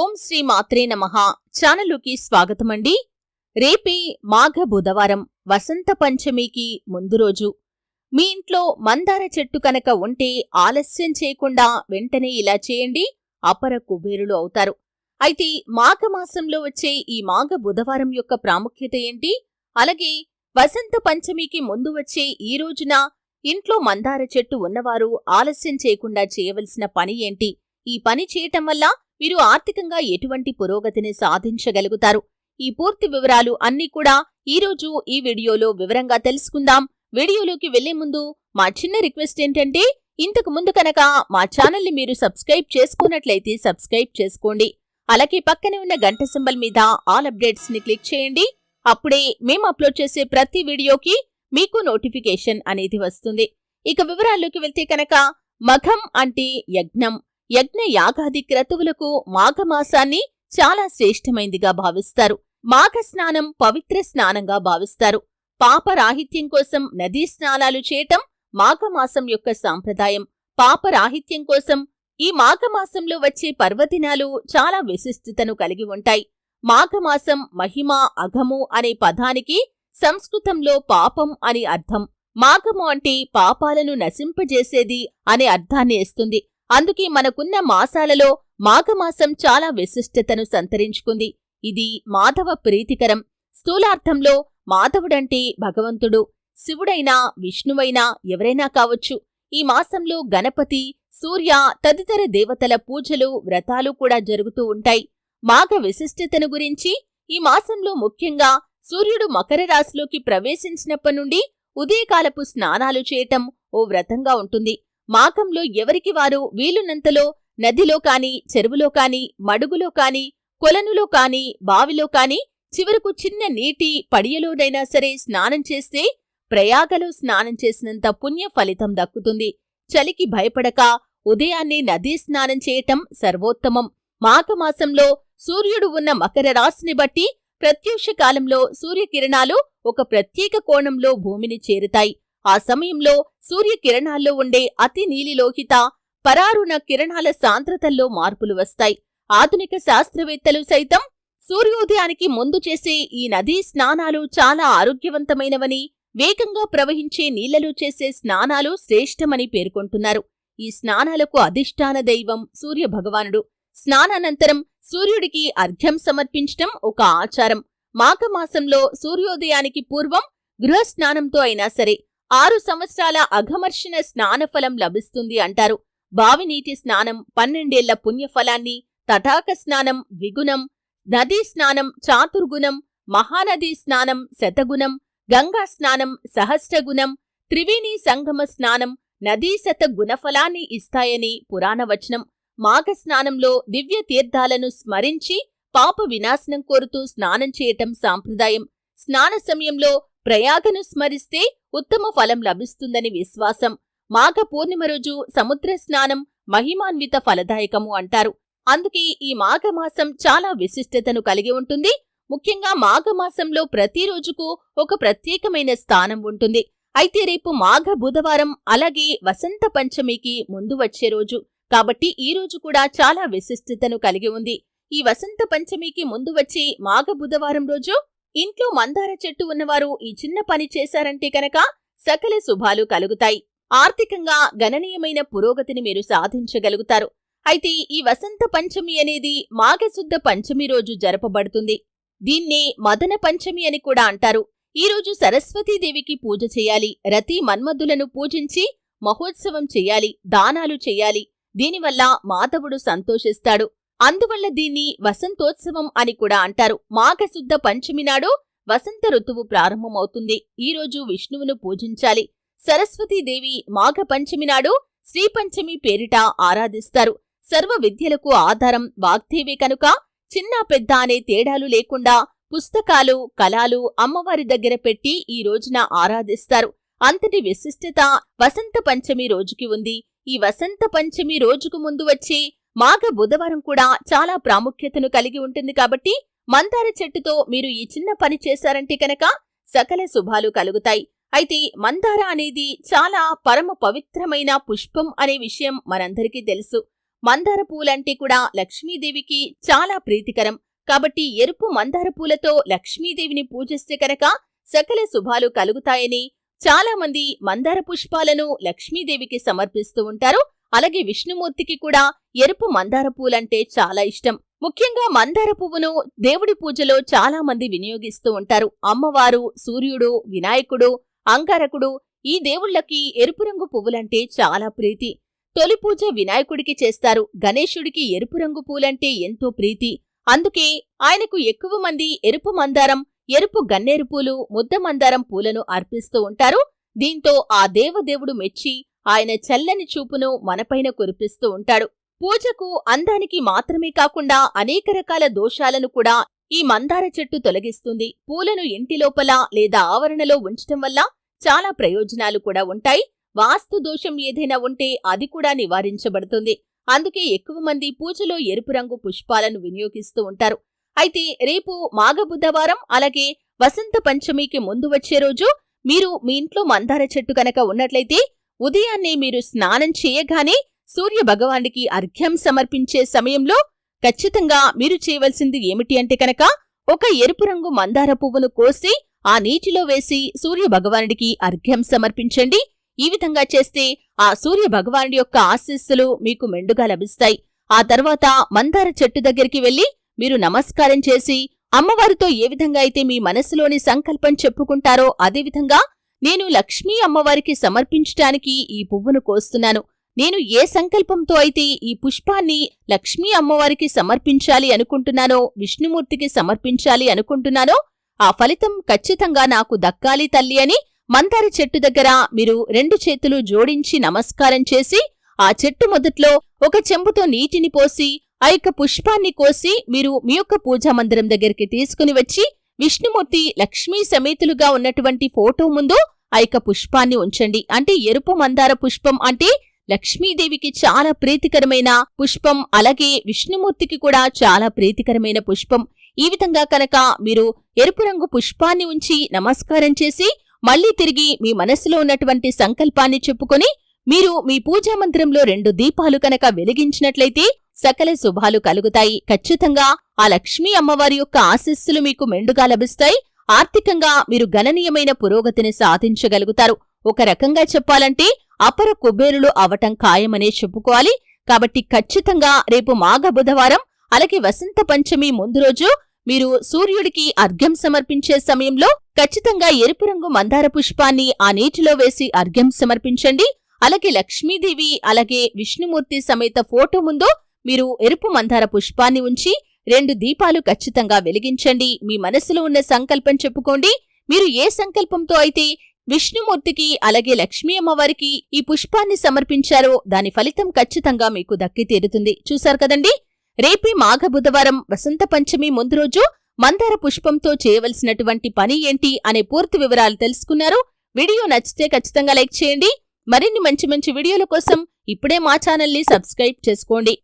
ఓం శ్రీ మాత్రే నమ. ఛానలుకి స్వాగతమండి. రేపే మాఘ బుధవారం వసంత పంచమికి ముందు రోజు. మీ ఇంట్లో మందార చెట్టు కనుక ఉంటే ఆలస్యం చేయకుండా వెంటనే ఇలా చేయండి అపర కుబేరులు అవుతారు. అయితే మాఘమాసంలో వచ్చే ఈ మాఘ బుధవారం యొక్క ప్రాముఖ్యత ఏంటి? అలాగే వసంత పంచమికి ముందు వచ్చే ఈ రోజున ఇంట్లో మందార చెట్టు ఉన్నవారు ఆలస్యం చేయకుండా చేయవలసిన పని ఏంటి? ఈ పని చేయటం వల్ల మీరు ఆర్థికంగా ఎటువంటి పురోగతిని సాధించగలుగుతారు? ఈ పూర్తి వివరాలు అన్నీ కూడా ఈరోజు ఈ వీడియోలో వివరంగా తెలుసుకుందాం. వీడియోలోకి వెళ్ళే ముందు మా చిన్న రిక్వెస్ట్ ఏంటంటే ఇంతకు ముందు కనుక మా ఛానల్ని మీరు సబ్స్క్రైబ్ చేసుకున్నట్లయితే సబ్స్క్రైబ్ చేసుకోండి. అలాగే పక్కనే ఉన్న గంట సింబల్ మీద ఆల్ అప్డేట్స్ని క్లిక్ చేయండి. అప్పుడే మేము అప్లోడ్ చేసే ప్రతి వీడియోకి మీకు నోటిఫికేషన్ అనేది వస్తుంది. ఇక వివరాల్లోకి వెళ్తే కనుక మఘం అంటే యజ్ఞం. యజ్ఞ యాగాది క్రతువులకు మాఘమాసాన్ని చాలా శ్రేష్టమైందిగా భావిస్తారు. మాఘ స్నానం పవిత్ర స్నానంగా భావిస్తారు. పాపరాహిత్యం కోసం నదీ స్నానాలు చేయటం మాఘమాసం యొక్క సాంప్రదాయం. పాపరాహిత్యం కోసం ఈ మాఘమాసంలో వచ్చే పర్వదినాలు చాలా విశిష్టతను కలిగి ఉంటాయి. మాఘమాసం మహిమ అఘము అనే పదానికి సంస్కృతంలో పాపం అని అర్థం. మాఘము అంటే పాపాలను నశింపజేసేది అనే అర్థాన్ని ఇస్తుంది. అందుకే మనకున్న మాసాలలో మాఘమాసం చాలా విశిష్టతను సంతరించుకుంది. ఇది మాధవ ప్రీతికరం. స్థూలార్థంలో మాధవుడంటే భగవంతుడు. శివుడైనా విష్ణువైనా ఎవరైనా కావచ్చు. ఈ మాసంలో గణపతి సూర్య తదితర దేవతల పూజలు వ్రతాలు కూడా జరుగుతూ ఉంటాయి. మాఘ విశిష్టతను గురించి ఈ మాసంలో ముఖ్యంగా సూర్యుడు మకర రాశిలోకి ప్రవేశించినప్పటి నుండి ఉదయకాలపు స్నానాలు చేయటం ఓ వ్రతంగా ఉంటుంది. మాకంలో ఎవరికి వారు వీలునంతలో నదిలో కాని చెరువులో కాని మడుగులో కాని కొలనులో కాని బావిలో కాని చివరకు చిన్న నీటి పడియలోనైనా సరే స్నానం చేస్తే ప్రయాగలో స్నానం చేసినంత పుణ్య ఫలితం దక్కుతుంది. చలికి భయపడక ఉదయాన్నే నదీ స్నానం చేయటం సర్వోత్తమం. మాఘమాసంలో సూర్యుడు ఉన్న మకర రాశిని బట్టి ప్రత్యక్ష కాలంలో సూర్యకిరణాలు ఒక ప్రత్యేక కోణంలో భూమిని చేరుతాయి. ఆ సమయంలో సూర్యకిరణాల్లో ఉండే అతి నీలిలోహిత పరారుణ కిరణాల సాంద్రతల్లో మార్పులు వస్తాయి. ఆధునిక శాస్త్రవేత్తలు సైతం సూర్యోదయానికి ముందు చేసే ఈ నదీ స్నానాలు చాలా ఆరోగ్యవంతమైనవని వేగంగా ప్రవహించే నీళ్ళలో చేసే స్నానాలు శ్రేష్టమని పేర్కొంటున్నారు. ఈ స్నానాలకు అధిష్టాన దైవం సూర్యభగవానుడు. స్నానానంతరం సూర్యుడికి అర్ఘ్యం సమర్పించటం ఒక ఆచారం. మాఘమాసంలో సూర్యోదయానికి పూర్వం గృహస్నానంతో అయినా సరే ఆరు సంవత్సరాల అఘమర్షణ స్నానఫలం లభిస్తుంది అంటారు. బావినీటి స్నానం పన్నెండేళ్ళ పుణ్యఫలాన్ని తటాక స్నానం ద్విగుణం నదీ స్నానం చాతుర్గుణం మహానదీ స్నానం శతగుణం గంగా స్నానం సహస్రగుణం త్రివేణి సంగమ స్నానం నదీశత గుణఫలాన్ని ఇస్తాయని పురాణవచనం. మాఘ స్నానంలో దివ్య తీర్థాలను స్మరించి పాప వినాశనం కోరుతూ స్నానం చేయటం సాంప్రదాయం. స్నాన సమయంలో ప్రయాగను స్మరిస్తే ఉత్తమ ఫలం లభిస్తుందని విశ్వాసం. మాఘ పూర్ణిమ రోజు సముద్ర స్నానం మహిమాన్విత ఫలదాయకము అంటారు. అందుకే ఈ మాఘమాసం చాలా విశిష్టతను కలిగి ఉంటుంది. ముఖ్యంగా మాఘమాసంలో ప్రతిరోజుకు ఒక ప్రత్యేకమైన స్థానం ఉంటుంది. అయితే రేపు మాఘ బుధవారం అలాగే వసంత పంచమికి ముందు వచ్చే రోజు. కాబట్టి ఈ రోజు కూడా చాలా విశిష్టతను కలిగి ఉంది. ఈ వసంత పంచమికి ముందు వచ్చే మాఘ బుధవారం రోజు ఇంట్లో మందార చెట్టు ఉన్నవారు ఈ చిన్న పని చేశారంటే కనుక సకల శుభాలు కలుగుతాయి. ఆర్థికంగా గణనీయమైన పురోగతిని మీరు సాధించగలుగుతారు. అయితే ఈ వసంత పంచమి అనేది మాఘశుద్ధ పంచమి రోజు జరపబడుతుంది. దీన్నే మదన పంచమి అని కూడా అంటారు. ఈరోజు సరస్వతీదేవికి పూజ చేయాలి. రతి మన్మధులను పూజించి మహోత్సవం చెయ్యాలి దానాలు చెయ్యాలి దీనివల్ల మాధవుడు సంతోషిస్తాడు. అందువల్ల దీన్ని వసంతోత్సవం అని కూడా అంటారు. మాఘశుద్ధ పంచమి నాడు వసంత ఋతువు ప్రారంభమవుతుంది. ఈ రోజు విష్ణువును పూజించాలి. సరస్వతీదేవి మాఘ పంచమి నాడు శ్రీపంచమి పేరిట ఆరాధిస్తారు. సర్వ విద్యలకు ఆధారం వాగ్దేవే కనుక చిన్న పెద్ద అనే తేడాలు లేకుండా పుస్తకాలు కళాలు అమ్మవారి దగ్గర పెట్టి ఈ రోజున ఆరాధిస్తారు. అంతటి విశిష్టత వసంత పంచమి రోజుకి ఉంది. ఈ వసంత పంచమి రోజుకు ముందు వచ్చే మాఘ బుధవారం కూడా చాలా ప్రాముఖ్యతను కలిగి ఉంటుంది కాబట్టి మందార చెట్టుతో మీరు ఈ చిన్న పని చేశారంటే కనుక సకల శుభాలు కలుగుతాయి. అయితే మందార అనేది చాలా పరమ పవిత్రమైన పుష్పం అనే విషయం మనందరికీ తెలుసు. మందార పూలంటే కూడా లక్ష్మీదేవికి చాలా ప్రీతికరం. కాబట్టి ఎరుపు మందార పూలతో లక్ష్మీదేవిని పూజిస్తే కనుక సకల శుభాలు కలుగుతాయని చాలా మంది మందార పుష్పాలను లక్ష్మీదేవికి సమర్పిస్తూ ఉంటారు. అలాగే విష్ణుమూర్తికి కూడా ఎరుపు మందార పూలంటే చాలా ఇష్టం. ముఖ్యంగా మందార పువ్వును దేవుడి పూజలో చాలా మంది వినియోగిస్తూ ఉంటారు. అమ్మవారు సూర్యుడు వినాయకుడు అంగారకుడు ఈ దేవుళ్ళకి ఎరుపు రంగు పువ్వులంటే చాలా ప్రీతి. తొలి పూజ వినాయకుడికి చేస్తారు. గణేశుడికి ఎరుపు రంగు పూలంటే ఎంతో ప్రీతి. అందుకే ఆయనకు ఎక్కువ మంది ఎరుపు మందారం ఎరుపు గన్నేరు పూలు ముద్ద మందారం పూలను అర్పిస్తూ ఉంటారు. దీంతో ఆ దేవదేవుడు మెచ్చి ఆయన చల్లని చూపును మనపైన కురిపిస్తూ ఉంటాడు. పూజకు అందానికి మాత్రమే కాకుండా అనేక రకాల దోషాలను కూడా ఈ మందార చెట్టు తొలగిస్తుంది. పూలను ఇంటి లోపల లేదా ఆవరణలో ఉంచటం వల్ల చాలా ప్రయోజనాలు కూడా ఉంటాయి. వాస్తు దోషం ఏదైనా ఉంటే అది కూడా నివారించబడుతుంది. అందుకే ఎక్కువ మంది పూజలో ఎరుపు రంగు పుష్పాలను వినియోగిస్తూ ఉంటారు. అయితే రేపు మాఘ బుధవారం అలాగే వసంత పంచమికి ముందు వచ్చే రోజు మీరు మీ ఇంట్లో మందార చెట్టు కనుక ఉన్నట్లయితే ఉదయాన్నే మీరు స్నానం చేయగానే సూర్య భగవానికి అర్ఘ్యం సమర్పించే సమయంలో ఖచ్చితంగా మీరు చేయవలసింది ఏమిటి అంటే కనుక ఒక ఎరుపు రంగు మందార పువ్వును కోసి ఆ నీటిలో వేసి సూర్య భగవానుడికి అర్ఘ్యం సమర్పించండి. ఈ విధంగా చేస్తే ఆ సూర్య భగవానుడి యొక్క ఆశీస్సులు మీకు మెండుగా లభిస్తాయి. ఆ తర్వాత మందార చెట్టు దగ్గరికి వెళ్ళి మీరు నమస్కారం చేసి అమ్మవారితో ఏ విధంగా అయితే మీ మనసులోని సంకల్పం చెప్పుకుంటారో అదేవిధంగా నేను లక్ష్మీ అమ్మవారికి సమర్పించటానికి ఈ పువ్వును కోస్తున్నాను. నేను ఏ సంకల్పంతో అయితే ఈ పుష్పాన్ని లక్ష్మీ అమ్మవారికి సమర్పించాలి అనుకుంటున్నానో విష్ణుమూర్తికి సమర్పించాలి అనుకుంటున్నానో ఆ ఫలితం ఖచ్చితంగా నాకు దక్కాలి తల్లి అని మందార చెట్టు దగ్గర మీరు రెండు చేతులు జోడించి నమస్కారం చేసి ఆ చెట్టు మొదట్లో ఒక చెంబుతో నీటిని పోసి ఆ యొక్క పుష్పాన్ని కోసి మీరు మీ యొక్క పూజా మందిరం దగ్గరికి తీసుకుని వచ్చి విష్ణుమూర్తి లక్ష్మీ సమేతులుగా ఉన్నటువంటి ఫోటో ముందు ఆ యొక్క పుష్పాన్ని ఉంచండి. అంటే ఎరుపు మందార పుష్పం అంటే లక్ష్మీదేవికి చాలా ప్రీతికరమైన పుష్పం అలాగే విష్ణుమూర్తికి కూడా చాలా ప్రీతికరమైన పుష్పం. ఈ విధంగా కనుక మీరు ఎరుపు రంగు పుష్పాన్ని ఉంచి నమస్కారం చేసి మళ్ళీ తిరిగి మీ మనసులో ఉన్నటువంటి సంకల్పాన్ని చెప్పుకొని మీరు మీ పూజా మందిరంలో రెండు దీపాలు కనుక వెలిగించినట్లయితే సకల శుభాలు కలుగుతాయి. ఖచ్చితంగా ఆ లక్ష్మీ అమ్మవారి యొక్క ఆశీస్సులు మీకు మెండుగా లభిస్తాయి. ఆర్థికంగా మీరు గణనీయమైన పురోగతిని సాధించగలుగుతారు. ఒక రకంగా చెప్పాలంటే అపర కుబేరులు అవటం ఖాయమనే చెప్పుకోవాలి. కాబట్టి ఖచ్చితంగా రేపు మాఘ బుధవారం అలాగే వసంత పంచమి ముందు రోజు మీరు సూర్యుడికి అర్ఘ్యం సమర్పించే సమయంలో ఖచ్చితంగా ఎరుపు రంగు మందార పుష్పాన్ని ఆ నీటిలో వేసి అర్ఘ్యం సమర్పించండి. అలాగే లక్ష్మీదేవి అలాగే విష్ణుమూర్తి సమేత ఫోటో ముందు మీరు ఎరుపు మందార పుష్పాన్ని ఉంచి రెండు దీపాలు ఖచ్చితంగా వెలిగించండి. మీ మనసులో ఉన్న సంకల్పం చెప్పుకోండి. మీరు ఏ సంకల్పంతో అయితే విష్ణుమూర్తికి అలాగే లక్ష్మీ అమ్మవారికి ఈ పుష్పాన్ని సమర్పించారో దాని ఫలితం ఖచ్చితంగా మీకు దక్కి తీరుతుంది. చూశారు కదండి? రేపే మాఘ బుధవారం వసంత పంచమి ముందు రోజు మందార పుష్పంతో చేయవలసినటువంటి పని ఏంటి అనే పూర్తి వివరాలు తెలుసుకున్నారు. వీడియో నచ్చితే ఖచ్చితంగా లైక్ చేయండి. మరిన్ని మంచి మంచి వీడియోల కోసం ఇప్పుడే మా ఛానల్ని సబ్స్క్రైబ్ చేసుకోండి.